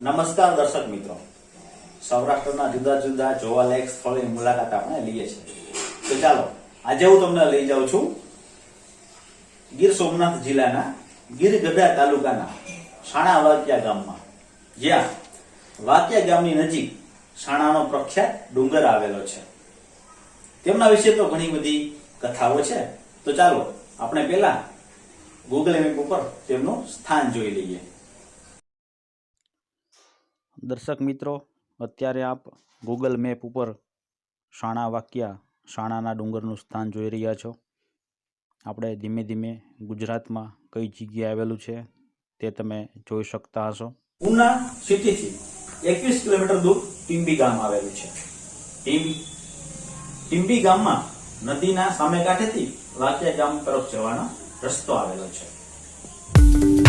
નમસ્કાર દર્શક મિત્રો. સૌરાષ્ટ્રના જુદા જુદા જોવાલાયક સ્થળોની મુલાકાત આપણે લઈએ છીએ. તો ચાલો, આજે હું તમને લઈ જાઉં છું ગીર સોમનાથ જિલ્લાના ગીર ગઢા તાલુકાના સાણા વાક્યા ગામમાં. જ્યાં વાક્યા ગામની નજીક સાણાનો પ્રખ્યાત ડુંગર આવેલો છે. તેમના વિશે તો ઘણી બધી કથાઓ છે. તો ચાલો, આપણે પહેલા ગૂગલ મેપ ઉપર તેમનું સ્થાન જોઈ લઈએ. દર્શક મિત્રો, અત્યારે આપ ગૂગલ મેપ ઉપર શાણા વાક્યા, શાણાના ડુંગરનું સ્થાન જોઈ રહ્યા છો. આપણે ધીમે ધીમે ગુજરાતમાં કઈ જગ્યાએ આવેલું છે તે તમે જોઈ શકતા હશો. ઉના સિટીથી એકવીસ કિલોમીટર દૂર ટીમ્બી ગામ આવેલું છે. ટીમ ટીમ્બી ગામમાં નદીના સામે કાંઠેથી વાક્યા ગામ તરફ જવાનો રસ્તો આવેલો છે.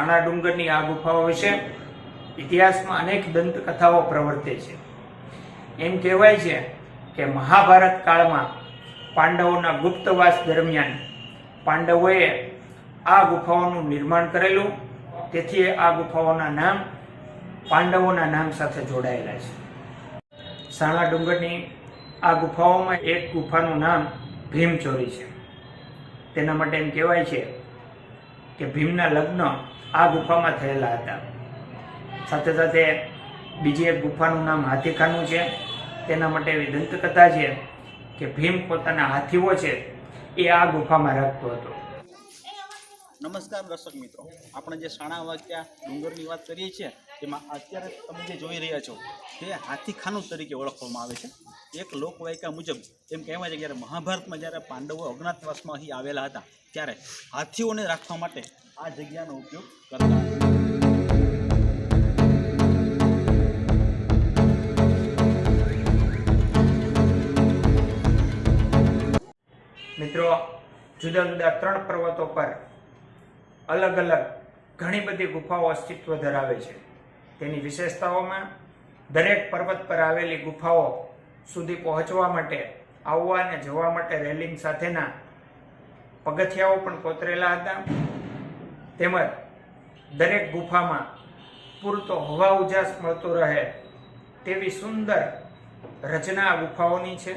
સાણા ડુંગરની આ ગુફાઓ વિશે ઇતિહાસમાં અનેક દંતકથાઓ પ્રવર્તે છે. એમ કહેવાય છે કે મહાભારત કાળમાં પાંડવોના ગુપ્તવાસ દરમિયાન પાંડવોએ આ ગુફાઓનું નિર્માણ કરેલું, તેથી આ ગુફાઓના નામ પાંડવોના નામ સાથે જોડાયેલા છે. સાણા ડુંગરની આ ગુફાઓમાં એક ગુફાનું નામ ભીમચોરી છે. તેના માટે એમ કહેવાય છે કે ભીમના લગ્ન આ ગુફામાં થયેલા હતા. સાથે સાથે બીજી એક ગુફાનું નામ હાથીખાનું છે. તેના માટે એવી દંતકથા છે કે ભીમ પોતાના હાથીઓ છે એ આ ગુફામાં રાખતો હતો. નમસ્કાર દર્શક મિત્રો. આપણે જે શાણા વાક્યા ડુંગરની વાત કરીએ છીએ, તેમાં અત્યારે તમે જે જોઈ રહ્યા છો, તે હાથીખાનું તરીકે ઓળખવામાં આવે છે. એક લોકવાયકા મુજબ એમ કહેવાય છે જ્યારે મહાભારતમાં જ્યારે પાંડવો અજ્ઞાતવાસમાં અહીં આવેલા હતા, ત્યારે હાથીઓને રાખવા માટે આ જગ્યાનો ઉપયોગ કરતા મિત્રો, જુદા જુદા ત્રણ પર્વતો પર અલગ અલગ ઘણી બધી ગુફાઓ અસ્તિત્વ ધરાવે છે. તેની વિશેષતાઓમાં દરેક પર્વત પર આવેલી ગુફાઓ સુધી પહોંચવા માટે, આવવા અને જવા માટે રેલિંગ સાથેના પગથિયાઓ પણ કોતરેલા હતા. તેમજ દરેક ગુફામાં પૂરતો હવા ઉજાસ મળતો રહે તેવી સુંદર રચના આ ગુફાઓની છે.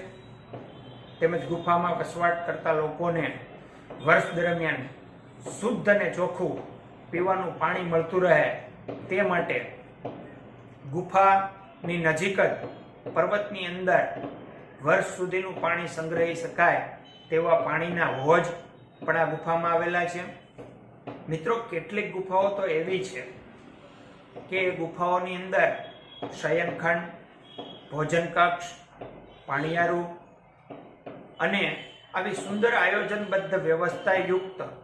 તેમજ ગુફામાં વસવાટ કરતા લોકોને વર્ષ દરમિયાન શુદ્ધ અને ચોખ્ખું પીવાનું પાણી મળતું રહે તે માટે ગુફાની નજીક જ પર્વતની અંદર વર્ષ સુધીનું પાણી સંગ્રહી શકાય તેવા પાણીના હોજ પણ આ ગુફામાં આવેલા છે. મિત્રો, કેટલીક ગુફાઓ તો એવી છે કે ગુફાઓની અંદર શયનખંડ ભોજન કક્ષ પાણીયારું અને આવી સુંદર આયોજનબદ્ધ વ્યવસ્થા યુક્ત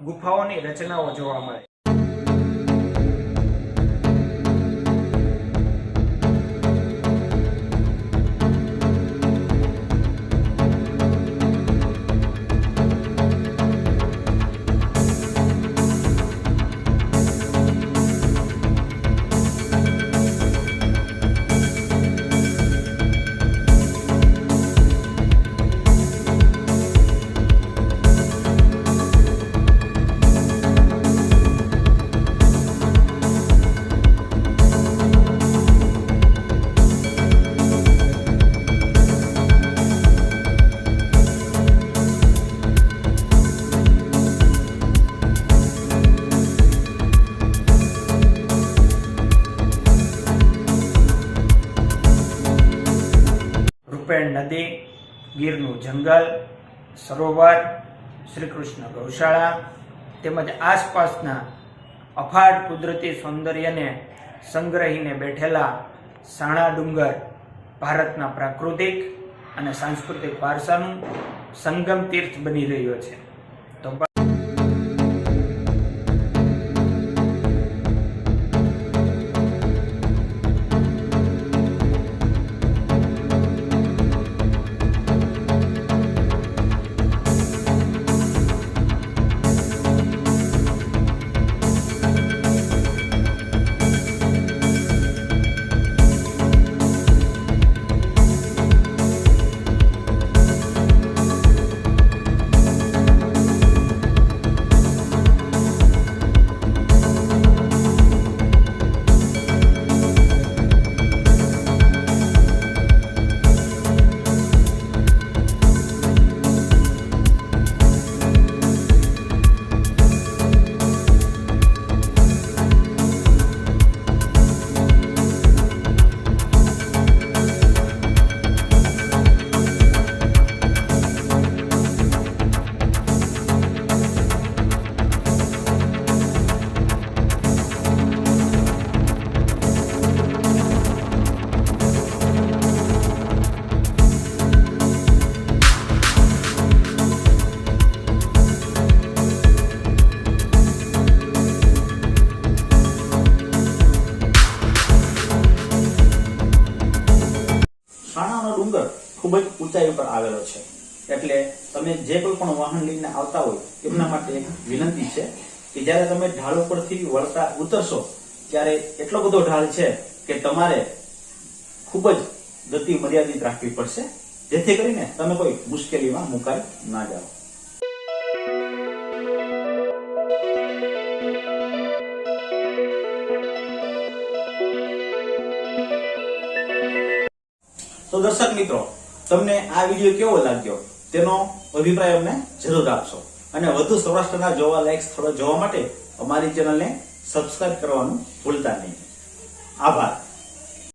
ગુફાઓની રચનાઓ જોવા મળે. નદી, ગીરનું જંગલ, સરોવર શ્રી કૃષ્ણ ગૌશાળા તેમજ આસપાસના અફાટ કુદરતી સૌંદર્યને સંગ્રહીને બેઠેલા સાણા ડુંગર ભારતના પ્રાકૃતિક અને સાંસ્કૃતિક વારસાનું સંગમ તીર્થ બની રહ્યો છે. તો ખૂબ જ ઊંચાઈ ઉપર આવેલો છે. એટલે તમે જે કોઈ પણ વાહન લઈને આવતા હોય, એમના માટે એક વિનંતી છે કે જ્યારે તમે ઢાળ ઉપરથી વળતા ઉતરશો, ત્યારે એટલો બધો ઢાળ છે કે તમારે ખૂબ જ ગતિ મર્યાદિત રાખવી પડશે, જેથી કરીને તમે કોઈ મુશ્કેલીમાં મુકાઈ ના જાઓ. તો દર્શક મિત્રો તમને આ વીડિયો કેવો લાગ્યો? તેનો અભિપ્રાય અમને જરૂર આપશો. અને વધુ સૌરાષ્ટ્રના જોવાલાયક સ્થળો જોવા માટે અમારી ચેનલને સબસ્ક્રાઇબ કરવાનું ભૂલતા નહીં. આભાર.